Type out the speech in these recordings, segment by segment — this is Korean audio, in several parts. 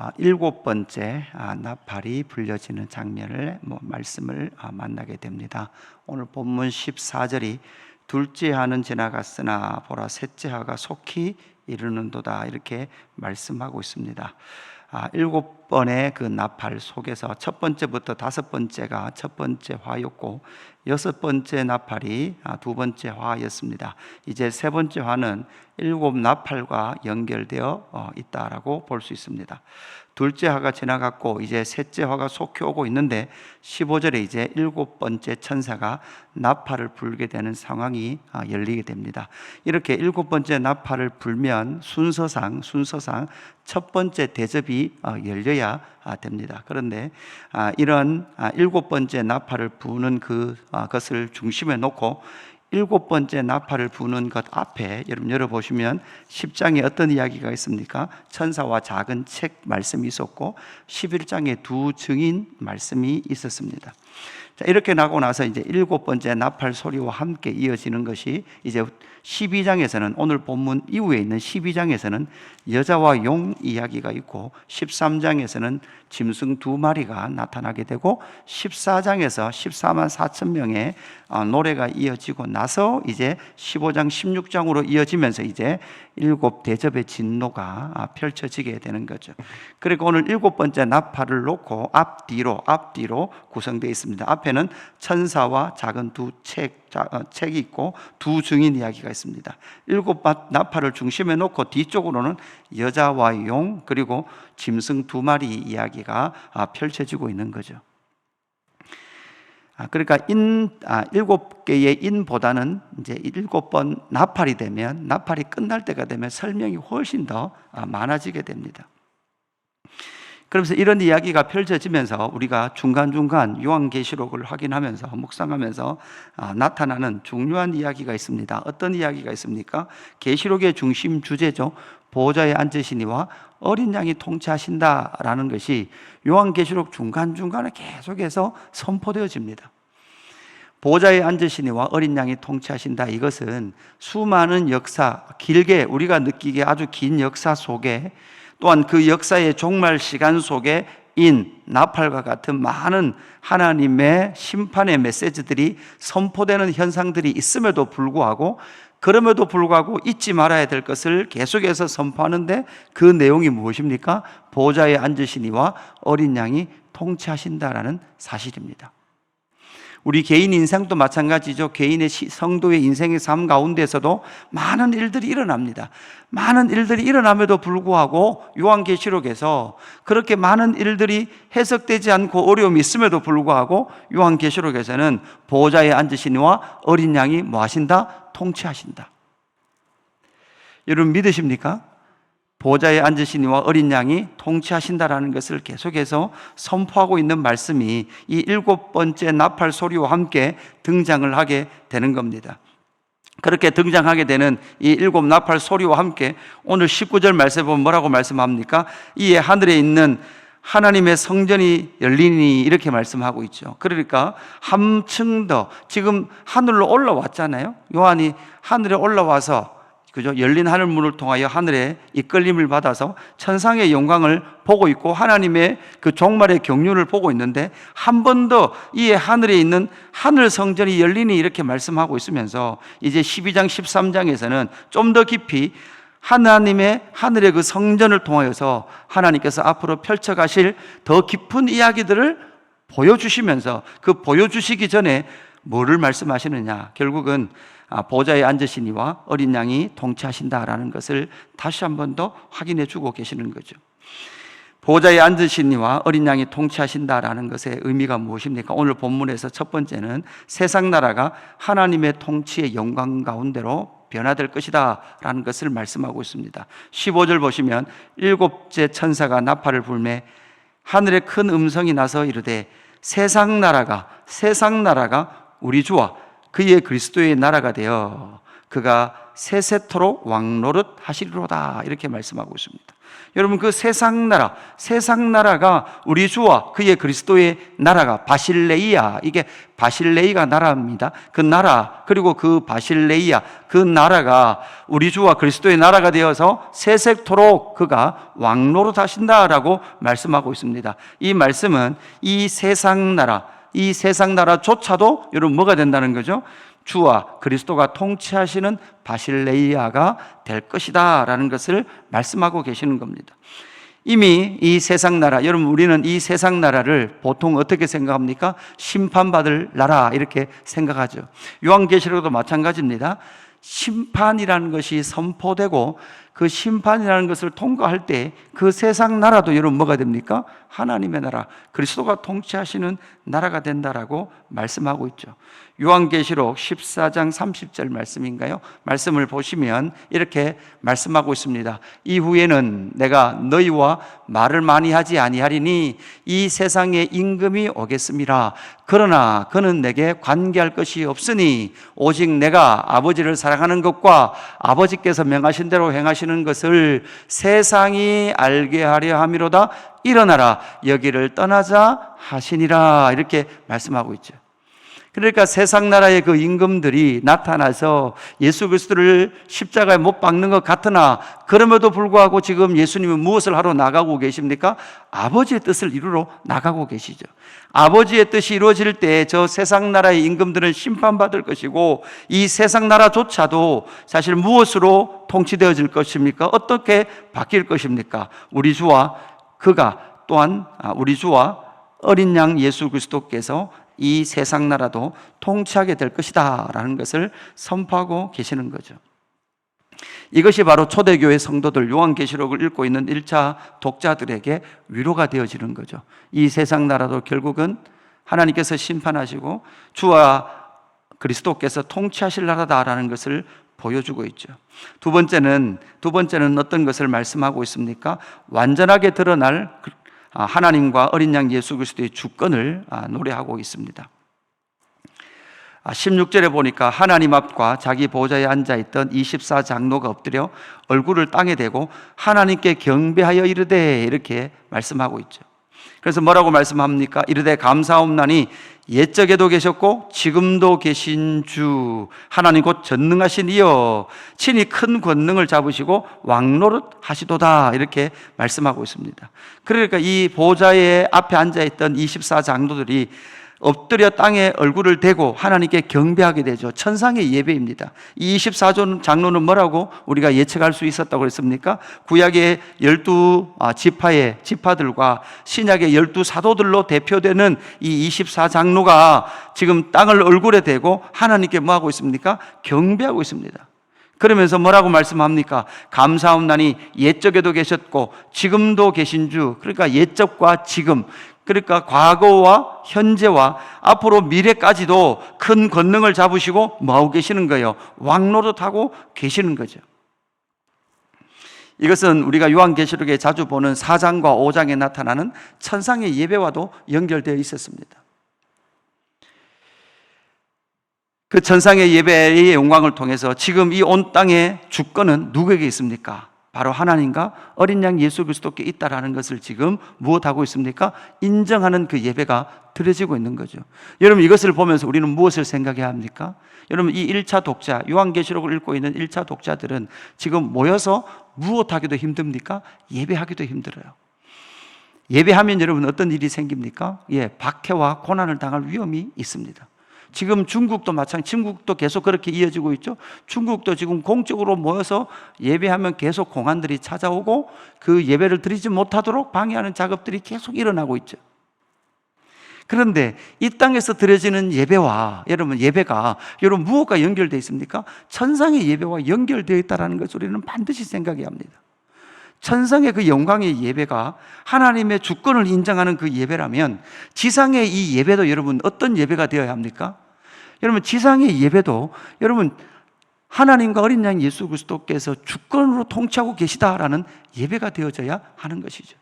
아, 일곱 번째 아, 나팔이 불려지는 장면을 뭐 말씀을 아, 만나게 됩니다. 오늘 본문 14절이 둘째 하는 지나갔으나 보라 셋째 하가 속히 이르는도다 이렇게 말씀하고 있습니다. 아, 일곱 번의 그 나팔 속에서 첫 번째부터 다섯 번째가 첫 번째 화였고 여섯 번째 나팔이 아, 두 번째 화였습니다. 이제 세 번째 화는 일곱 나팔과 연결되어 어, 있다라고 볼 수 있습니다. 둘째 화가 지나갔고 이제 셋째 화가 속히 오고 있는데 15절에 이제 일곱 번째 천사가 나팔을 불게 되는 상황이 아, 열리게 됩니다. 이렇게 일곱 번째 나팔을 불면 순서상 순서상 첫 번째 대접이 어, 열려야 아, 됩니다. 그런데 아, 이런 아, 일곱 번째 나팔을 부는 그 아, 것을 중심에 놓고 일곱 번째 나팔을 부는 것 앞에 여러분 열어보시면 10장에 어떤 이야기가 있습니까? 천사와 작은 책 말씀이 있었고 11장에 두 증인 말씀이 있었습니다. 자, 이렇게 나고 나서 이제 일곱 번째 나팔 소리와 함께 이어지는 것이 이제 12장에서는 오늘 본문 이후에 있는 12장에서는 여자와 용 이야기가 있고 13장에서는 짐승 두 마리가 나타나게 되고 14장에서 14만 4천 명의 어, 노래가 이어지고 나서 이제 15장 16장으로 이어지면서 이제 일곱 대접의 진노가 아, 펼쳐지게 되는 거죠. 그리고 오늘 일곱 번째 나팔을 놓고 앞뒤로 앞뒤로 구성되어 있습니다. 앞에는 천사와 작은 두 책, 어, 책이 있고 두 증인 이야기가 있습니다. 일곱 나팔을 중심에 놓고 뒤쪽으로는 여자와 용 그리고 짐승 두 마리 이야기가 아, 펼쳐지고 있는 거죠. 아, 그러니까 인 아, 일곱 개의 인보다는 이제 일곱 번 나팔이 되면 나팔이 끝날 때가 되면 설명이 훨씬 더 아, 많아지게 됩니다. 그러면서 이런 이야기가 펼쳐지면서 우리가 중간중간 요한계시록을 확인하면서 묵상하면서 아, 나타나는 중요한 이야기가 있습니다. 어떤 이야기가 있습니까? 계시록의 중심 주제죠. 보호자에 앉으시니와 어린 양이 통치하신다라는 것이 요한계시록 중간중간에 계속해서 선포되어집니다. 보호자에 앉으시니와 어린 양이 통치하신다. 이것은 수많은 역사, 길게 우리가 느끼기에 아주 긴 역사 속에 또한 그 역사의 종말 시간 속에 인, 나팔과 같은 많은 하나님의 심판의 메시지들이 선포되는 현상들이 있음에도 불구하고 그럼에도 불구하고 잊지 말아야 될 것을 계속해서 선포하는데 그 내용이 무엇입니까? 보좌에 앉으시니와 어린 양이 통치하신다라는 사실입니다. 우리 개인 인생도 마찬가지죠. 개인의 성도의 인생의 삶 가운데서도 많은 일들이 일어납니다. 많은 일들이 일어남에도 불구하고 요한계시록에서 그렇게 많은 일들이 해석되지 않고 어려움이 있음에도 불구하고 요한계시록에서는 보호자에 앉으시니와 어린 양이 뭐 하신다? 통치하신다. 여러분 믿으십니까? 보좌에 앉으시니와 어린 양이 통치하신다라는 것을 계속해서 선포하고 있는 말씀이 이 일곱 번째 나팔 소리와 함께 등장을 하게 되는 겁니다. 그렇게 등장하게 되는 이 일곱 나팔 소리와 함께 오늘 19절 말씀에 보면 뭐라고 말씀합니까? 이에 하늘에 있는 하나님의 성전이 열리니 이렇게 말씀하고 있죠. 그러니까 한층 더 지금 하늘로 올라왔잖아요. 요한이 하늘에 올라와서 그죠? 열린 하늘 문을 통하여 하늘에 이끌림을 받아서 천상의 영광을 보고 있고 하나님의 그 종말의 경륜을 보고 있는데 한 번 더 이 하늘에 있는 하늘 성전이 열리니 이렇게 말씀하고 있으면서 이제 12장 13장에서는 좀 더 깊이 하나님의 하늘의 그 성전을 통하여서 하나님께서 앞으로 펼쳐 가실 더 깊은 이야기들을 보여주시면서 그 보여주시기 전에 뭐를 말씀하시느냐 결국은 아, 보좌에 앉으시니와 어린 양이 통치하신다라는 것을 다시 한 번 더 확인해 주고 계시는 거죠. 보좌에 앉으시니와 어린 양이 통치하신다라는 것의 의미가 무엇입니까? 오늘 본문에서 첫 번째는 세상 나라가 하나님의 통치의 영광 가운데로 변화될 것이다 라는 것을 말씀하고 있습니다. 15절 보시면 일곱째 천사가 나팔을 불매 하늘에 큰 음성이 나서 이르되 세상 나라가 세상 나라가 우리 주와 그의 그리스도의 나라가 되어 그가 세세토록 왕노릇 하시리로다 이렇게 말씀하고 있습니다. 여러분 그 세상 나라, 세상 나라가 우리 주와 그의 그리스도의 나라가 바실레이아 이게 바실레이가 나라입니다. 그 나라 그리고 그 바실레이아 그 나라가 우리 주와 그리스도의 나라가 되어서 세sek토록 그가 왕노로 하신다라고 말씀하고 있습니다. 이 말씀은 이 세상 나라 이 세상 나라조차도 여러분 뭐가 된다는 거죠? 주와 그리스도가 통치하시는 바실레이아가 될 것이다 라는 것을 말씀하고 계시는 겁니다. 이미 이 세상 나라, 여러분 우리는 이 세상 나라를 보통 어떻게 생각합니까? 심판받을 나라 이렇게 생각하죠. 요한계시록도 마찬가지입니다. 심판이라는 것이 선포되고 그 심판이라는 것을 통과할 때 그 세상 나라도 여러분 뭐가 됩니까? 하나님의 나라, 그리스도가 통치하시는 나라가 된다라고 말씀하고 있죠. 요한계시록 14장 30절 말씀인가요? 말씀을 보시면 이렇게 말씀하고 있습니다. 이후에는 내가 너희와 말을 많이 하지 아니하리니 이 세상에 임금이 오겠습니다. 그러나 그는 내게 관계할 것이 없으니 오직 내가 아버지를 사랑하는 것과 아버지께서 명하신 대로 행하시는 것을 세상이 알게 하려 함이로다 일어나라 여기를 떠나자 하시니라 이렇게 말씀하고 있죠. 그러니까 세상 나라의 그 임금들이 나타나서 예수 그리스도를 십자가에 못 박는 것 같으나 그럼에도 불구하고 지금 예수님은 무엇을 하러 나가고 계십니까? 아버지의 뜻을 이루러 나가고 계시죠. 아버지의 뜻이 이루어질 때 저 세상 나라의 임금들은 심판받을 것이고 이 세상 나라조차도 사실 무엇으로 통치되어질 것입니까? 어떻게 바뀔 것입니까? 우리 주와 그가 또한 아, 우리 주와 어린 양 예수 그리스도께서 이 세상 나라도 통치하게 될 것이다 라는 것을 선포하고 계시는 거죠. 이것이 바로 초대교회 성도들 요한계시록을 읽고 있는 1차 독자들에게 위로가 되어지는 거죠. 이 세상 나라도 결국은 하나님께서 심판하시고 주와 그리스도께서 통치하실 나라다라는 것을 보여주고 있죠. 두 번째는 두 번째는 어떤 것을 말씀하고 있습니까? 완전하게 드러날 아, 하나님과 어린 양 예수 그리스도의 주권을 아, 노래하고 있습니다. 16절에 보니까 하나님 앞과 자기 보좌에 앉아 있던 24 장로가 엎드려 얼굴을 땅에 대고 하나님께 경배하여 이르되 이렇게 말씀하고 있죠. 그래서 뭐라고 말씀합니까? 이르되 감사옵나니 옛적에도 계셨고 지금도 계신 주 하나님 곧 전능하신 이여 친히 큰 권능을 잡으시고 왕노릇 하시도다 이렇게 말씀하고 있습니다. 그러니까 이 보좌의 앞에 앉아 있던 24장로들이 엎드려 땅에 얼굴을 대고 하나님께 경배하게 되죠. 천상의 예배입니다. 이 24조 장로는 뭐라고 우리가 예측할 수 있었다고 그랬습니까? 구약의 열두 아, 지파의 지파들과 신약의 열두 사도들로 대표되는 이 24장로가 지금 땅을 얼굴에 대고 하나님께 뭐 하고 있습니까? 경배하고 있습니다. 그러면서 뭐라고 말씀합니까? 감사옵나니 옛적에도 계셨고 지금도 계신 주 그러니까 옛적과 지금 그러니까 과거와 현재와 앞으로 미래까지도 큰 권능을 잡으시고 뭐하고 계시는 거예요? 왕노릇하고 계시는 거죠. 이것은 우리가 요한계시록에 자주 보는 4장과 5장에 나타나는 천상의 예배와도 연결되어 있었습니다. 그 천상의 예배의 영광을 통해서 지금 이 온 땅의 주권은 누구에게 있습니까? 바로 하나님과 어린 양 예수 그리스도께 있다라는 것을 지금 무엇하고 있습니까? 인정하는 그 예배가 드려지고 있는 거죠. 여러분 이것을 보면서 우리는 무엇을 생각해야 합니까? 여러분 이 1차 독자, 요한계시록을 읽고 있는 1차 독자들은 지금 모여서 무엇하기도 힘듭니까? 예배하기도 힘들어요. 예배하면 여러분 어떤 일이 생깁니까? 예, 박해와 고난을 당할 위험이 있습니다. 지금 중국도 마찬가지, 중국도 계속 그렇게 이어지고 있죠. 중국도 지금 공적으로 모여서 예배하면 계속 공안들이 찾아오고 그 예배를 드리지 못하도록 방해하는 작업들이 계속 일어나고 있죠. 그런데 이 땅에서 드려지는 예배와 여러분 예배가 여러분 무엇과 연결되어 있습니까? 천상의 예배와 연결되어 있다는 것을 우리는 반드시 생각해야 합니다. 천상의 그 영광의 예배가 하나님의 주권을 인정하는 그 예배라면 지상의 이 예배도 여러분 어떤 예배가 되어야 합니까? 여러분 지상의 예배도 여러분 하나님과 어린 양 예수 그리스도께서 주권으로 통치하고 계시다라는 예배가 되어져야 하는 것이죠.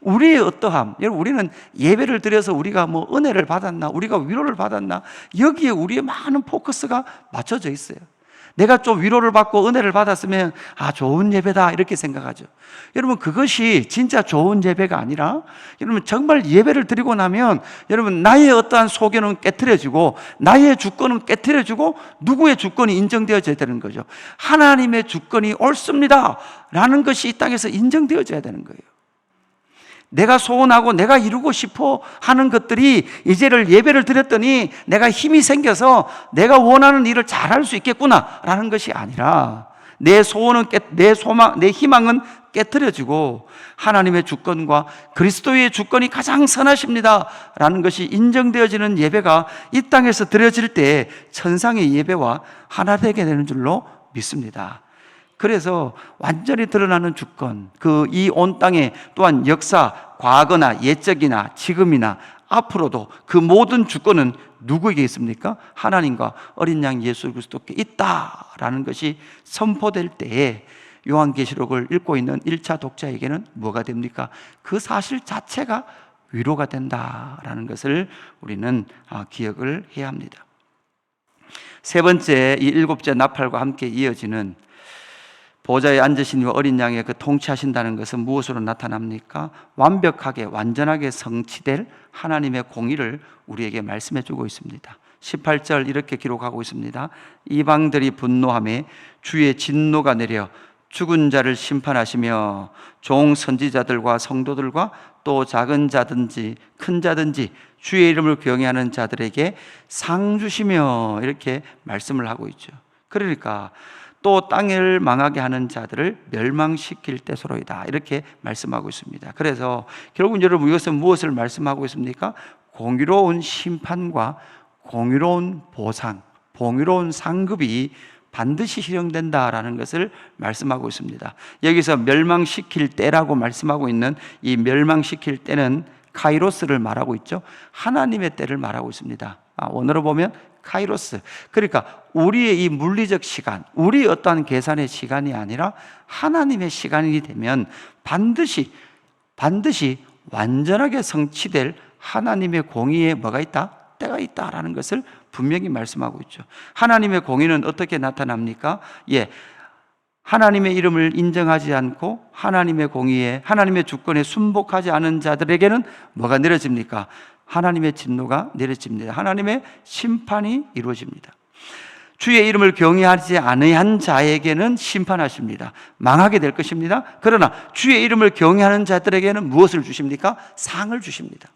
우리의 어떠함, 여러분 우리는 예배를 드려서 우리가 뭐 은혜를 받았나, 우리가 위로를 받았나 여기에 우리의 많은 포커스가 맞춰져 있어요. 내가 좀 위로를 받고 은혜를 받았으면 아 좋은 예배다 이렇게 생각하죠. 여러분 그것이 진짜 좋은 예배가 아니라 여러분 정말 예배를 드리고 나면 여러분 나의 어떠한 소견은 깨뜨려지고 나의 주권은 깨뜨려지고 누구의 주권이 인정되어져야 되는 거죠. 하나님의 주권이 옳습니다 라는 것이 이 땅에서 인정되어져야 되는 거예요. 내가 소원하고 내가 이루고 싶어 하는 것들이 이제를 예배를 드렸더니 내가 힘이 생겨서 내가 원하는 일을 잘 할 수 있겠구나라는 것이 아니라 내 소원은 깨, 내 소망, 내 희망은 깨뜨려지고 하나님의 주권과 그리스도의 주권이 가장 선하십니다라는 것이 인정되어지는 예배가 이 땅에서 드려질 때 천상의 예배와 하나 되게 되는 줄로 믿습니다. 그래서 완전히 드러나는 주권, 그 이 온 땅에 또한 역사, 과거나 옛적이나 지금이나 앞으로도 그 모든 주권은 누구에게 있습니까? 하나님과 어린 양 예수 그리스도께 있다라는 것이 선포될 때에 요한계시록을 읽고 있는 1차 독자에게는 뭐가 됩니까? 그 사실 자체가 위로가 된다라는 것을 우리는 아, 기억을 해야 합니다. 세 번째, 이 일곱째 나팔과 함께 이어지는 보좌에 앉으신 이 어린 양의 그 통치하신다는 것은 무엇으로 나타납니까? 완벽하게 완전하게 성취될 하나님의 공의를 우리에게 말씀해 주고 있습니다. 18절 이렇게 기록하고 있습니다. 이방들이 분노함에 주의 진노가 내려 죽은 자를 심판하시며 종 선지자들과 성도들과 또 작은 자든지 큰 자든지 주의 이름을 경외하는 자들에게 상 주시며 이렇게 말씀을 하고 있죠. 그러니까 또 땅을 망하게 하는 자들을 멸망시킬 때소로이다. 이렇게 말씀하고 있습니다. 그래서 결국 여러분 이것은 무엇을 말씀하고 있습니까? 공의로운 심판과 공의로운 보상, 공의로운 상급이 반드시 실현된다라는 것을 말씀하고 있습니다. 여기서 멸망시킬 때라고 말씀하고 있는 이 멸망시킬 때는 카이로스를 말하고 있죠. 하나님의 때를 말하고 있습니다. 아, 원어로 보면 카이로스. 그러니까 우리의 이 물리적 시간, 우리 어떠한 계산의 시간이 아니라 하나님의 시간이 되면 반드시 반드시 완전하게 성취될 하나님의 공의에 뭐가 있다? 때가 있다라는 것을 분명히 말씀하고 있죠. 하나님의 공의는 어떻게 나타납니까? 예. 하나님의 이름을 인정하지 않고 하나님의 공의에 하나님의 주권에 순복하지 않은 자들에게는 뭐가 내려집니까? 하나님의 진노가 내려집니다. 하나님의 심판이 이루어집니다. 주의 이름을 경외하지 않은 자에게는 심판하십니다. 망하게 될 것입니다. 그러나 주의 이름을 경외하는 자들에게는 무엇을 주십니까? 상을 주십니다.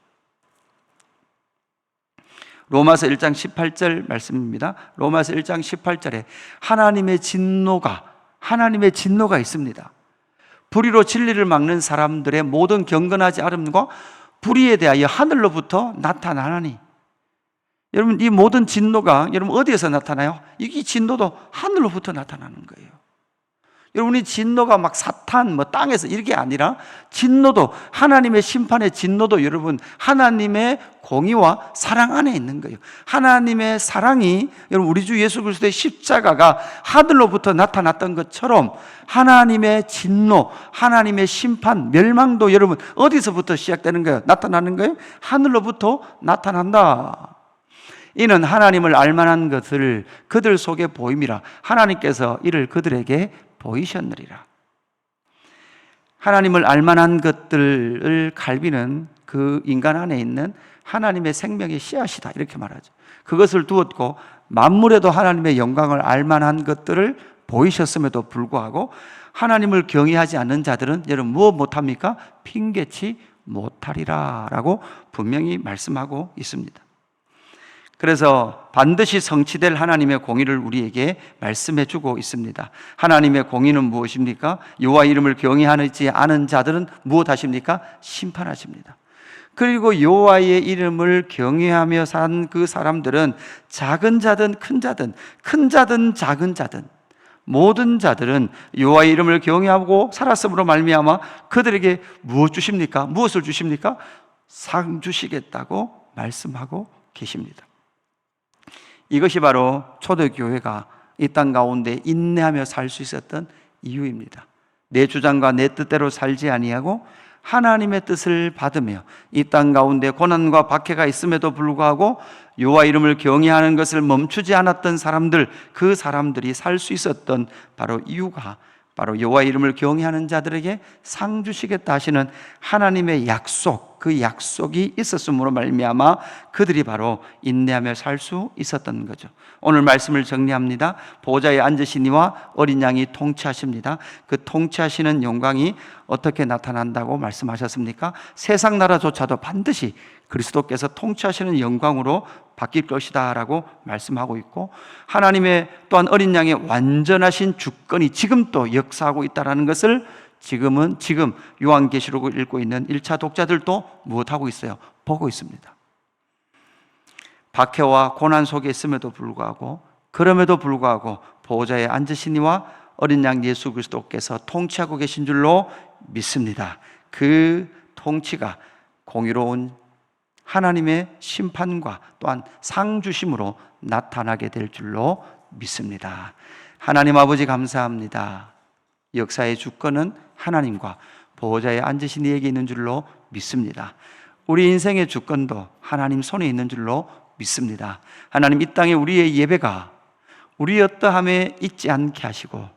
로마서 1장 18절 말씀입니다. 로마서 1장 18절에 하나님의 진노가 하나님의 진노가 있습니다. 불의로 진리를 막는 사람들의 모든 경건하지 않음과 불의에 대하여 하늘로부터 나타나니 여러분 이 모든 진노가 여러분 어디에서 나타나요? 이 진노도 하늘로부터 나타나는 거예요. 여러분이 진노가 막 사탄 뭐 땅에서 이게 아니라 진노도 하나님의 심판의 진노도 여러분 하나님의 공의와 사랑 안에 있는 거예요. 하나님의 사랑이 여러분 우리 주 예수 그리스도의 십자가가 하늘로부터 나타났던 것처럼 하나님의 진노, 하나님의 심판, 멸망도 여러분 어디서부터 시작되는 거예요? 나타나는 거예요? 하늘로부터 나타난다. 이는 하나님을 알만한 것을 그들 속에 보임이라 하나님께서 이를 그들에게 보이셨느리라. 하나님을 알만한 것들을 갈비는 그 인간 안에 있는 하나님의 생명의 씨앗이다. 이렇게 말하죠. 그것을 두었고, 만물에도 하나님의 영광을 알만한 것들을 보이셨음에도 불구하고, 하나님을 경외하지 않는 자들은 여러분 무엇 못합니까? 핑계치 못하리라. 라고 분명히 말씀하고 있습니다. 그래서 반드시 성취될 하나님의 공의를 우리에게 말씀해 주고 있습니다. 하나님의 공의는 무엇입니까? 여호와 이름을 경외하지 않은 자들은 무엇하십니까? 심판하십니다. 그리고 여호와의 이름을 경외하며 산 그 사람들은 작은 자든 큰 자든 큰 자든 작은 자든 모든 자들은 여호와의 이름을 경외하고 살았음으로 말미암아 그들에게 무엇 주십니까? 무엇을 주십니까? 상 주시겠다고 말씀하고 계십니다. 이것이 바로 초대교회가 이 땅 가운데 인내하며 살 수 있었던 이유입니다. 내 주장과 내 뜻대로 살지 아니하고 하나님의 뜻을 받으며 이 땅 가운데 고난과 박해가 있음에도 불구하고 여호와 이름을 경외하는 것을 멈추지 않았던 사람들 그 사람들이 살 수 있었던 바로 이유가 바로 여호와 이름을 경외하는 자들에게 상 주시겠다 하시는 하나님의 약속 그 약속이 있었음으로 말미암아 그들이 바로 인내하며 살 수 있었던 거죠. 오늘 말씀을 정리합니다. 보좌에 앉으시니와 어린 양이 통치하십니다. 그 통치하시는 영광이 어떻게 나타난다고 말씀하셨습니까? 세상 나라조차도 반드시 그리스도께서 통치하시는 영광으로 바뀔 것이다라고 말씀하고 있고 하나님의 또한 어린 양의 완전하신 주권이 지금 또 역사하고 있다라는 것을 지금은 지금 요한계시록을 읽고 있는 1차 독자들도 무엇하고 있어요? 보고 있습니다. 박해와 고난 속에 있음에도 불구하고 그럼에도 불구하고 보호자에 앉으시니와 어린 양 예수 그리스도께서 통치하고 계신 줄로 믿습니다. 그 통치가 공의로운 하나님의 심판과 또한 상주심으로 나타나게 될 줄로 믿습니다. 하나님 아버지 감사합니다. 역사의 주권은 하나님과 보호자에 앉으신 이에게 있는 줄로 믿습니다. 우리 인생의 주권도 하나님 손에 있는 줄로 믿습니다. 하나님 이 땅에 우리의 예배가 우리 어떠함에 있지 않게 하시고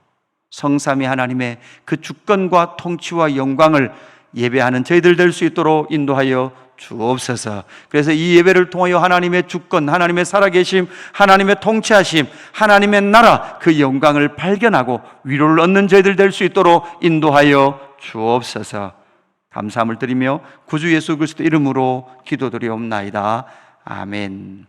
성삼위 하나님의 그 주권과 통치와 영광을 예배하는 저희들 될 수 있도록 인도하여 주옵소서. 그래서 이 예배를 통하여 하나님의 주권, 하나님의 살아계심, 하나님의 통치하심, 하나님의 나라 그 영광을 발견하고 위로를 얻는 저희들 될 수 있도록 인도하여 주옵소서. 감사함을 드리며 구주 예수 그리스도 이름으로 기도드리옵나이다. 아멘.